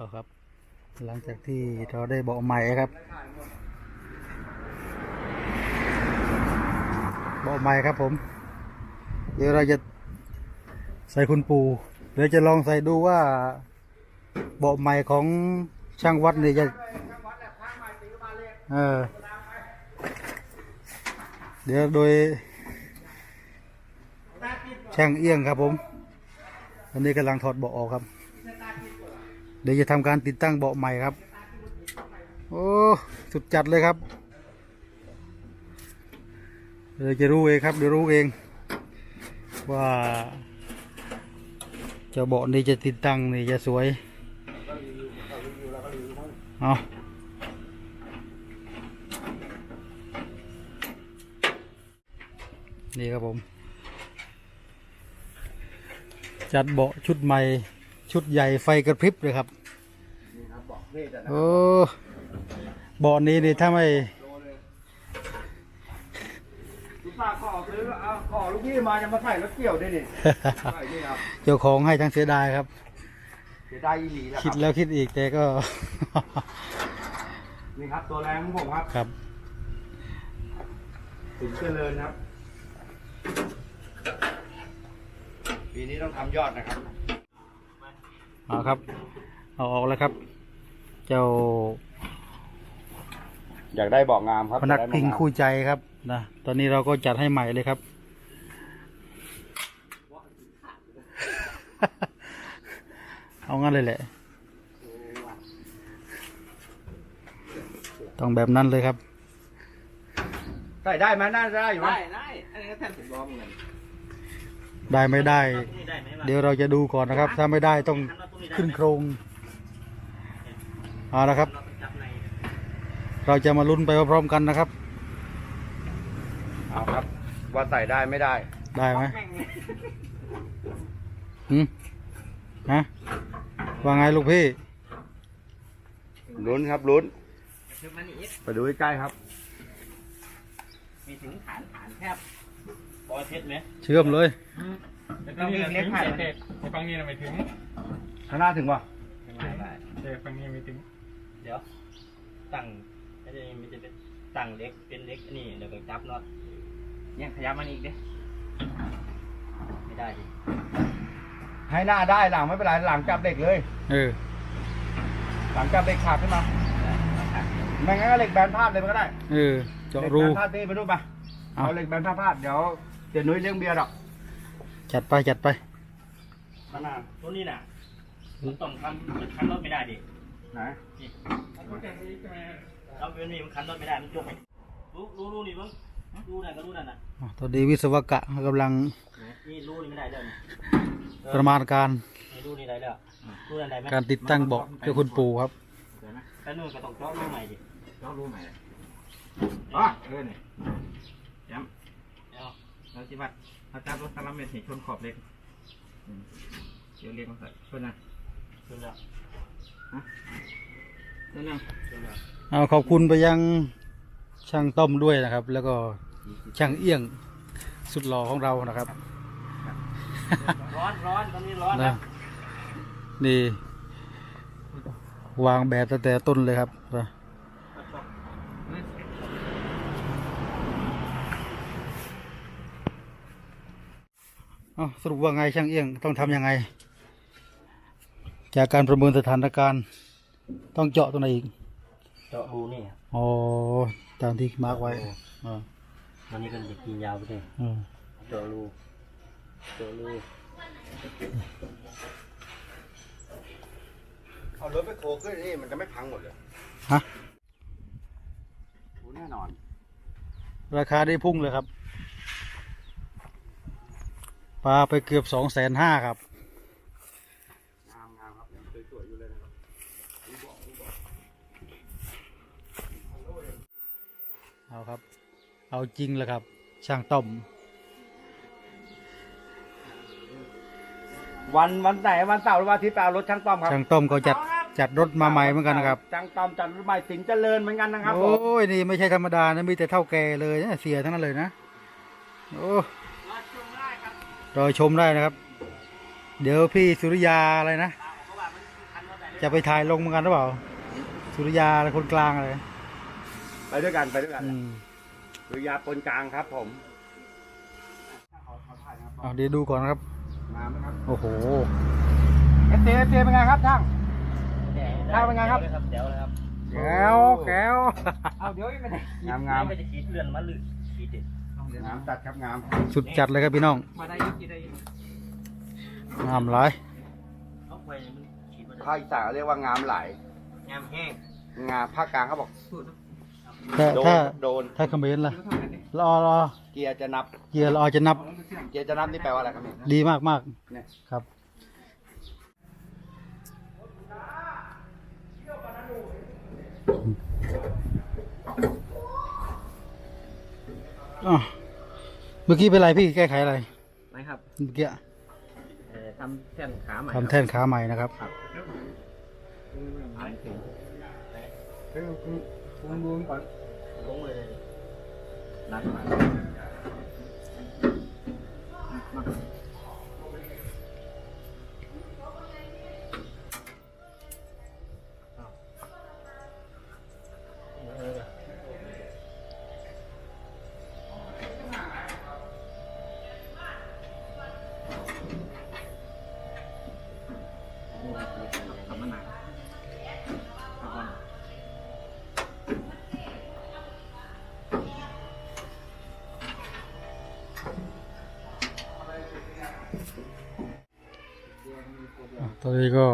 เอาครับ หลังจากที่เราได้เบาะใหม่ครับเบาะใหม่ครับผม เดี๋ยวเราจะใส่คุณปูเดี๋ยวจะลองใส่ดูว่าเบาะใหม่ของช่างวัดเนี่ยจะเออเดี๋ยวโดยช่างเอี้ยงครับผม อันนี้กำลังถอดเบาะออกครับ ดี๋ยวจะทำการติดตั้งเบาะใหม่ครับ โอ้สุดจัดเลยครับเดี๋ยวจะรู้เองครับเดี๋ยวรู้เอง ว่าจ้าเบาะนี้จะติดตั้งนี่จะสวยเอานี่ครับผม จัดเบาะชุดใหม่ ชุดใหญ่ไฟกระพริบเลยครับ โอ้เบาะนี้นี่ถ้าไม่คุณป้าขอซื้อเอาขอลูกพี่มาจะมาใส่รถเกี่ยวได้ดิใช่นี่ครับเจ้าของให้ทั้งเสียดายครับ เสียดายอีหลีแล้วคคิดรับแล้วคิดอีกแต่ก็ นี่ครับตัวแรงของผมครับครับถึงเจริญครับ ปีนี้ต้องทำยอดนะครับ เอาครับ เอาออกแล้วครับ เจ้าอยากได้บอกงามครับพนักพิงคู่ใจครับนะตอนนี้เราก็จัดให้ใหม่เลยครับ เอางั้นเลยแหละ ต้องแบบนั้นเลยครับ ใส่ได้ไหมน่าจะได้อยู่มั้ได้ยได้อันนี้ก็แทนผมร้องเหมือนกันได้ไม่ได้นี่ได้ไหมวะเดี๋ยวเราจะดูก่อนนะครับ ถ้าไม่ได้ต้องขึ้นโครง เอาละครับเราไปจับในเราจะมาลุ้นไปพร้อมๆกันนะครับ เอาครับ ว่าใส่ได้ไม่ได้ ได้ไหมแม่งหืมฮะว่าไงลูกพี่ ลุ้นครับลุ้นคือมันอีกไปดูใกล้ๆครับ มีถึงฐานฐานแคบบอยเพชรไหมเชื่อมเลยแล้วก็มีเล็กผ่านเด็ไอ้ฟังนี้น่ะไม่ถึงข้างหน้าถึงวะเด็ฟังนี้ไม่ถึง เดี๋ยวตั้งไม่ได้ไม่จะเป็นตั้งเล็กเป็นเล็กนี่เดี๋ยวไปจับน็อตเนี่ยขยับมันอีกดิไม่ได้ดิให้หน้าได้หลังไม่เป็นไรหลังจับเด็กเลย เออ หลังจับเด็กขาดขึ้นมาไม่งั้นก็เหล็กแบนพาดเลยมันก็ได้ เออเจาะเหล็กรูแบนพาดตีไปดูปะเอาเอาเหล็กแบนพาดพาดเดี๋ยวเดี๋ยวนุ้ยเลี้ยงเบียร์ดอกจัดไปจัดไปขนาดตัวนี้น่ะมันต้องคันมันคันรถไม่ได้ดิ ไหนนี่เราเป็นนี่มันคันรถไม่ได้ มันจกไปรู้รู้รู้นี่มั้งรู้นั่นก็รู้นั่นน่ะอะตอนนี้วิศวกะกำลังนี่รู้นี่ไม่ได้เลยประมาณการนี่รู้นี่ได้แล้วรู้นั่นได้ไหมการติดตั้งเบาะเจ้าคุณปู่ครับแต่นู่นก็ต้องเจาะรูใหม่ดิเจ้ารู้ไหมอ๋อเออเนี่ยเอาเราจิบัดเราจับรถคาราเมลเห็นชนขอบเล็กอืมเดี๋ยวเรียกมาใส่ชนนะขึ้นแล้วชนนะขึ้นแล้ว เอาขอบคุณไปยังช่างต้มด้วยนะครับ แล้วก็ช่างเอี้ยงสุดหล่อของเรานะครับ ร้อนร้อนตอนนี้ร้อนนะนะนี่ วางแบบตั้งแต่ต้นเลยครับนะเอาสรุปว่าไงช่างเอี้ยงต้องทำยังไง จากการประเมินสถานการณ์ ต้องเจาะตรงไหนอีกเจาะรูนี่อ๋อตามที่มาร์กไว้อ่าตอนนี้ก็จะกินยาวไปเลยอืมเจาะรูเจาะรูเอารถไปโคขึ้นนี่มันจะไม่พังหมดเลยฮะโอ้แน่นอน ราคาได้พุ่งเลยครับปลาไปเกือบสองแสนห้าครับ งามงามครับยังสวยๆอยู่เลยนะครับ เอาครับ เอาจริงแล้วครับ ช่างต้อม วันวันไหนวันเสาร์หรือวันอาทิตย์ไปเอารถช่างต้อมครับช่างต้อมก็จัดจัดรถมาใหม่เหมือนกันนะครับ ช่างต้อมจัดรถใหม่สิงห์เจริญเหมือนกันนะครับผโอ้มยนี่ไม่ใช่ธรรมดานะมีแต่เท่าแก่เลยนะเสียทั้งนั้นเลยนะโอ้รอชมได้นะครับ เดี๋ยวพี่สุริยาอะไรนะเพราะว่ามันคันจะไปถ่ายลงเหมือนกันหรือเปล่า สุริยาอะไรคนกลางอะไร ไปด้วยกันไปด้วยกันอืมสุริยาปนกลางครับ ผมเอาเดี๋ยวดูก่อนนะครับงามไหมครับโอ้โหเอฟเอฟเป็นไงครับช่าง ข้าวเป็นไงครับ เดี๋ยวเลยครับแก้วแก้ว เอาเดี๋ยวไม่ได้งามงามไม่จะขีดเลื่อนมาลื่นขีดเด็ดงามจัดครับงามสุดจัดเลยครับพี่น้องมาได้ยุกี่ได้ยุงามหลายเอาไปมันขีดมาภาคอีสานเรียกว่างามไหลงามแห้งงามภาคกลางเขาบอกสูตร ถ้าโดถ้านโดนถ้าคอมเมนต์ล่ะก็เท่ากันดิรอรอเกียร์จะนับ เกียร์รอจะนับ เกียร์จะนับนี่แปลว่าอะไรครับเนี่ยดีมากมากเนี่ยครับอะเมื่อกี้เป็นไรพี่แก้ไขอะไรนะครับเมื่อกี้เอ่อทำแท่นขาใหม่ทำแท่นขาใหม่นะครับอันถึงคุณดูก่อน ลงเล อะตอนนี้ก็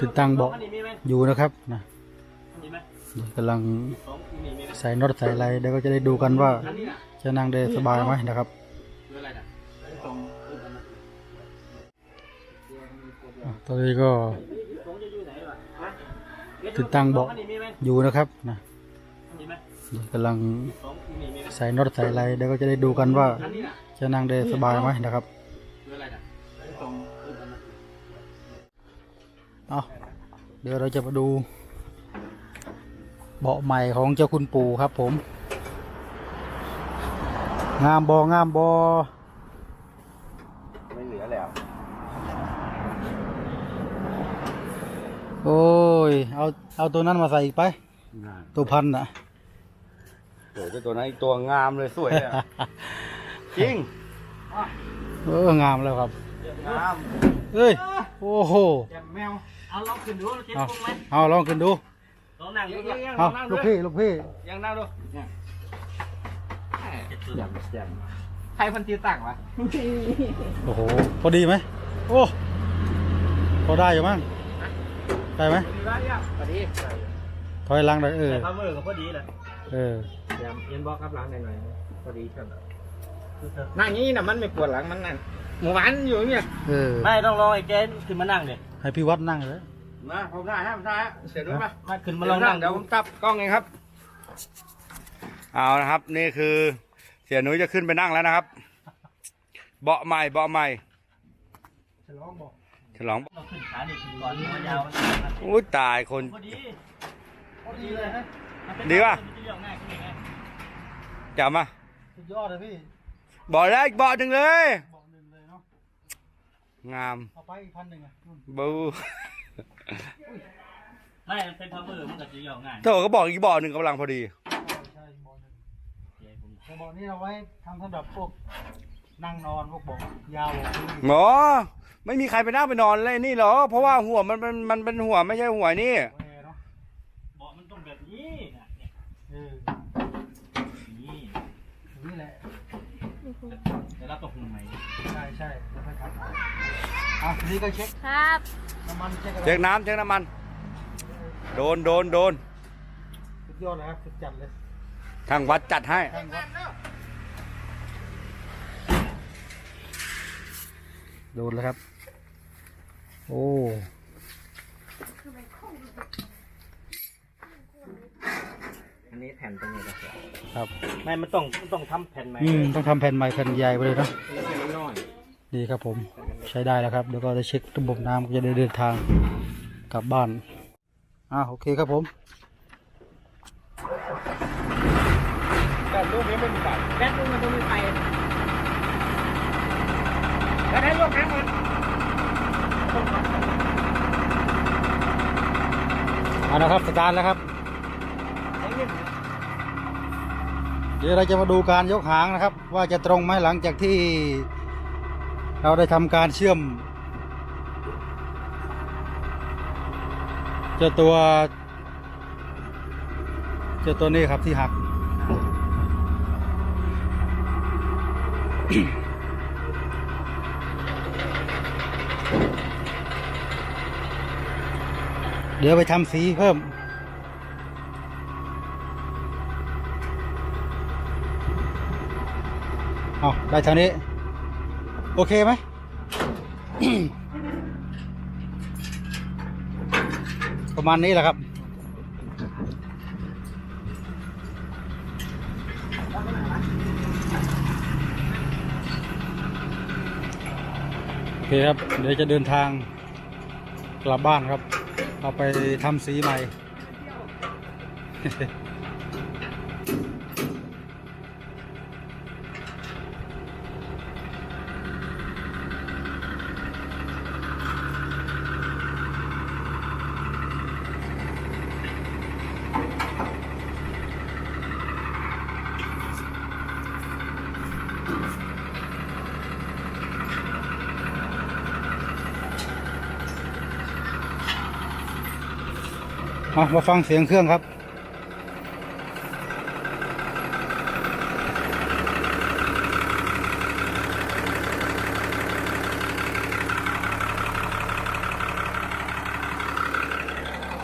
ติดตั้งเบาะอยู่นะครับนะกำลังใส่น็อตใส่อะไรเดี๋ยวก็จะได้ดูกันว่า จะนั่งได้สบายไหมนะครับตอนนี้ก็ ติดตั้งเบาะอยู่นะครับนะกำลังใส่น็อตใส่อะไรเดี๋ยวก็จะได้ดูกันว่า จะนั่งได้สบายไหมนะครับ เอาเดี๋ยวเราจะมาดูเบาะใหม่ของเจ้าคุณปู่ครับผม งามบองามบอไม่เหลือแล้ว โอ้ย เอาเอาตัวนั้นมาใส่อีกไป ตัวพันอะโอ้ยตัวนั้นอีกตัวงามเลยสวยเลยอะ จริงเอองามแล้วครับ งามเอ้ย โอ้โหแมว เอาลองขึ้นดูเจ็บเอาตรงไหมเอาลองขึ้นดูลองนั่งดูดิเอาลูกพี่ลูกพี่ยังนั่งดูแจ่มแจ่มใครพันตีต่างวะโอ้โหพอดีไหมโอ้พอได้อยู่มั้งได้ไหมพอดีถอยหลังหน่อยเออแต่ข้ามือก็พอดีเลยเออเดี๋ยวเย็นบอกกับหลังหน่อยๆพอดีครับนั่งอย่างนี้นะมันไม่ปวดหลังมันนั่นหมูหวานอยู่เนี่ยเออไม่ต้องรอไอ้แกนขึ้นมานั่งเนี่ย ให้พี่วัดนั่งเลยนะผมได้ฮะผมได้ฮะเสร็จด้วยปะมาขึ้นมามาลลอองงนั่นั่งงเดี๋ยวผมจับกล้องเองครับ เอานะครับ นี่คือ เสียหนุ่ยจะขึ้นไปนั่งแล้วนะครับ เบาะใหม่เบาะใหม่ฉลองเราขึ้นขาเด็กขึ้นก่อนหัวยาวอุ้ยตายคนพอดีพอดีเลยฮะดีป่ะมันจะเรียกง่ายขึ้นไงจับมาสุดยอดเลยพี่เบาะแรกเบาะหนึ่งเลยบอกหนึ่งเลยเนาะ งามเอาไปอีกพันหนึ่งอะนู่นบู ไม่มันเป็นข้ามือมันก็จะเรียกง่ายโถก็บอกอีกเบาะหนึ่งกำลังพอดี ใช่บอกหนึ่งเดี๋ยวผมแต่บอกนี้เอาไว้ทำสำหรับพวกนั่งนอนพวกบอกยาวบอกพื้นหมอ ไม่มีใครไปนั่งไปนอนเลยนี่หรอ เพราะว่าหัวมันมันมันเป็นหัวไม่ใช่หัวนี่แอร์เนาะบอกมันต้องแบบนี้นะเนี่ยเออนี่นี่แหละ แต่เราตกลงไหม ใช่ใช่แล้วค่อยขับเอาอะทีนี้ก็เช็คครับ น้ำมันเช็คอะไรเช็คน้ำเช็คน้ำมัน โดนโดนโดนสุดยอดเลยครับสุดจัดเลยทางวัดจัดให้ ช่างวัดโดนแล้วครับ โอ้ันนี้แผ่นตรงนี้นะครับครับ ไม่มันต้องต้องทำแผ่นใหม่อืมต้องทำแผ่นใหม่แผ่นใหญ่ไปเลยนะแล้วแผ่อยดีครับผมใช้ได้แล้วครับเดี๋ยวก็จะเช็คระบบน้ำก็จะได้เดินทางกลับบ้านอ่าโอเคครับผม แต่ลูกนี้ไม่มีไฟแต่ลูกมันต้องมีไฟแล้วให้ลวกน้ำมันเอาละครับสตาร์ทแล้วครับ เดี๋ยวเราจะมาดูการยกหางนะครับ ว่าจะตรงไหมหลังจากที่ เราได้ทำการเชื่อมเจ้าตัวเจ้าตัวนี้ครับที่หัก เดี๋ยวไปทำสีเพิ่ม เอาได้เท่านี้ โอเคไหมประมาณนี้แหละครับ โอเคครับ เดี๋ยวจะเดินทางกลับบ้านครับ เอาไปทำสีใหม่ มามาฟังเสียงเครื่องครับ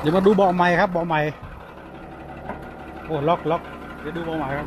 เดี๋ยวมาดูเบาะใหม่ครับเบาะใหม่ โอ้ล็อกล็อกเดี๋ยวดูเบาะใหม่ครับ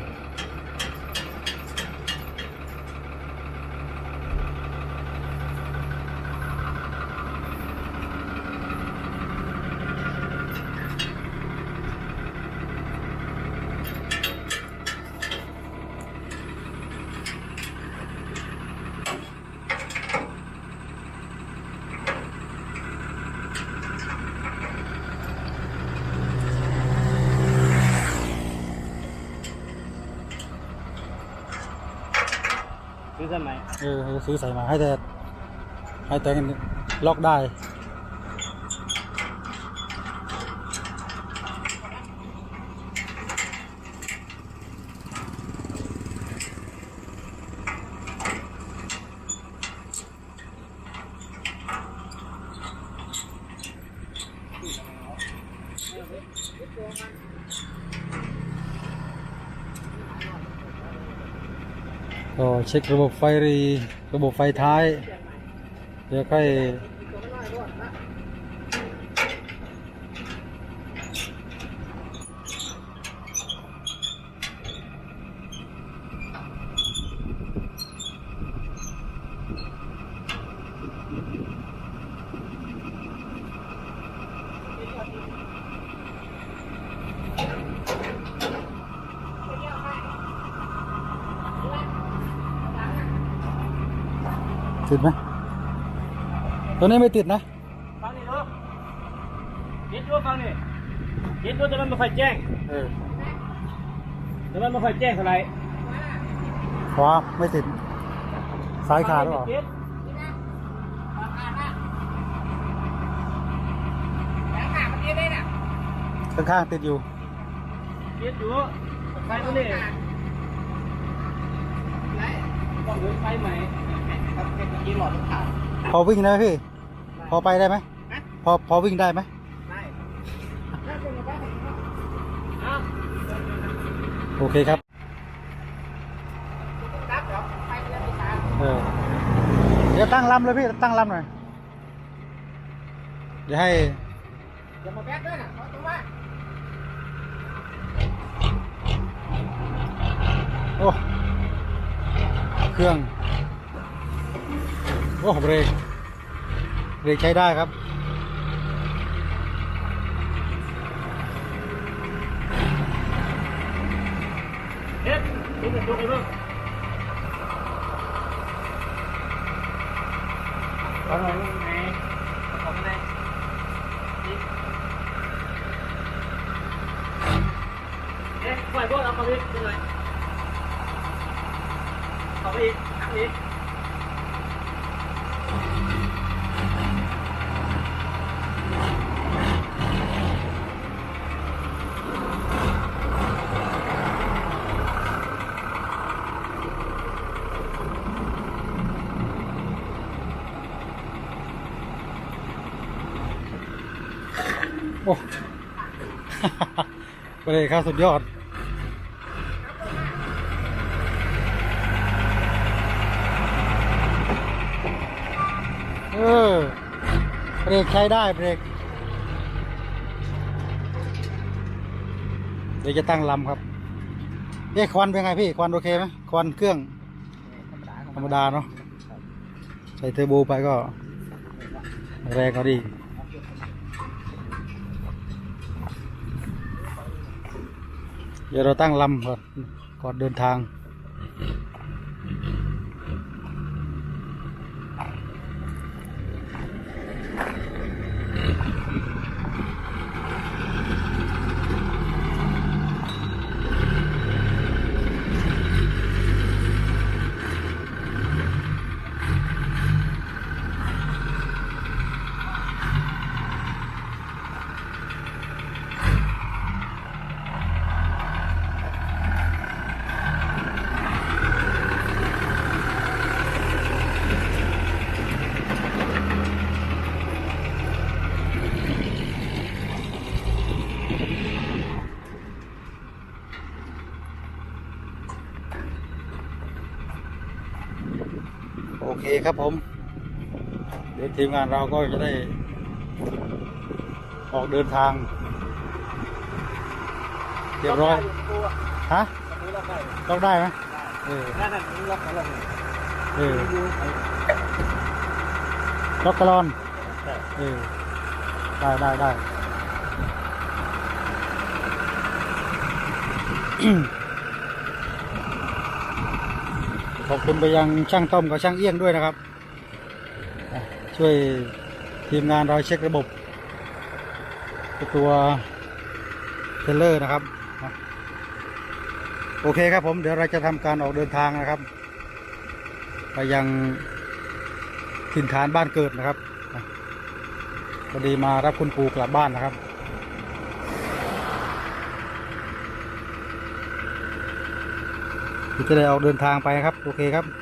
เออซื้อใส่มาให้แต่ให้แต่ล็อกได้ ก็ เช็คระบบไฟรี ระบบไฟท้าย เดี๋ยวค่อย ติดไหมตัวนี้ไม่ติดนะฟังนี่ลูกเย็ดด้วยฟังนี่เย็ดด้วยแต่มันไม่ค่อยแจ้งเออแต่มันไม่ค่อยแจ้งเท่าไหร่ขวาไม่ติดซ้ายขาดหรือเปล่าเย็ดข้างๆติดอยู่เย็ดอยู่ไฟตัวนี้ต้องเดินไฟใหม่ ครับเมื่อกี้หลอดมันขาดพอวิ่งได้ไหมพี่ พอไปได้ไหมพอพอวิ่งได้ไหมได้โอเคครับเออเดี๋ยวตั้งลำเลยพี่ตั้งลำหน่อยเดี๋ยวให้อย่ามาแบกด้วยนะขอตัวว่าโอ้เครื่อง โอ้เบรกเบรกใช้ได้ครับเฮ็ดดูกระไปเบิ่งอาหน่อยไงเอาไปเนี่เอ๊ะปล่อยพวกเอาไปอีกหน่อยเข้าไปอีกทางนี้ โอ้ เบรกครับสุดยอดเออเบรกใช้ได้เบรกเดี๋ยวจะตั้งลำครับเอ๊ะควันเป็นไงพี่ ควันโอเคไหมควันเครื่อง ธรรมดาเนาะใส่เทอร์โบไปก็ แรงก็ดี เดี๋ยวเราตั้งลำก่อนก่อนเดินทาง เคครับผม เดี๋ยวทีมงานเราก็จะได้ ออกเดินทางเรียบร้อยฮะต้องได้ไหมเออนั่นน่ะนี่ล็อกแล้วเออล็อกกะลอนเออได้ได้ได้ ขอบคุณไปยังช่างต้อมกับช่างเอี้ยงด้วยนะครับ ช่วยทีมงานเราเช็คระบบตัวเทรลเลอร์นะครับ โอเคครับผมเดี๋ยวเราจะทำการออกเดินทางนะครับ ไปยังถิ่นฐานบ้านเกิดนะครับพอดีมารับคุณปู่กลับบ้านนะครับ จะได้ออกเดินทางไปครับ โอเคครับ